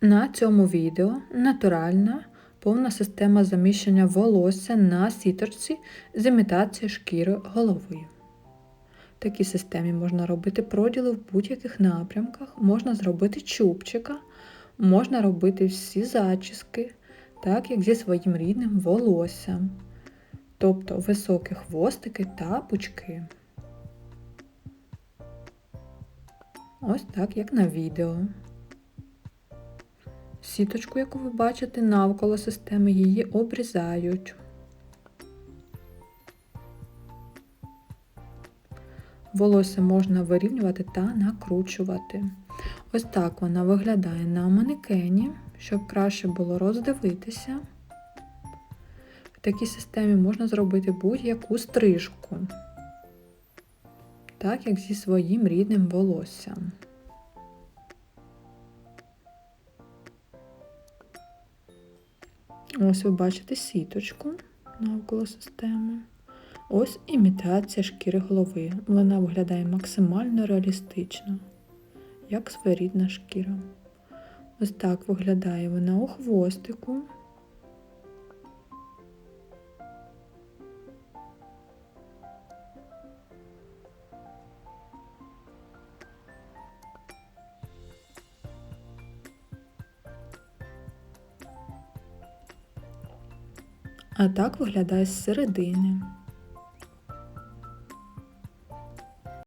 На цьому відео натуральна повна система заміщення волосся на сіторці з імітацією шкіри голови. В такій системі можна робити проділи в будь-яких напрямках, можна зробити чубчика, можна робити всі зачіски, так як зі своїм рідним волоссям, тобто високі хвостики та пучки. Ось так, як на відео. Сіточку, яку ви бачите навколо системи, її обрізають. Волосся можна вирівнювати та накручувати. Ось так вона виглядає на манекені, щоб краще було роздивитися. В такій системі можна зробити будь-яку стрижку, так як зі своїм рідним волоссям. Ось ви бачите сіточку навколо системи. Ось імітація шкіри голови. Вона виглядає максимально реалістично, як своєрідна шкіра. Ось так виглядає вона у хвостику. А так виглядає з середини.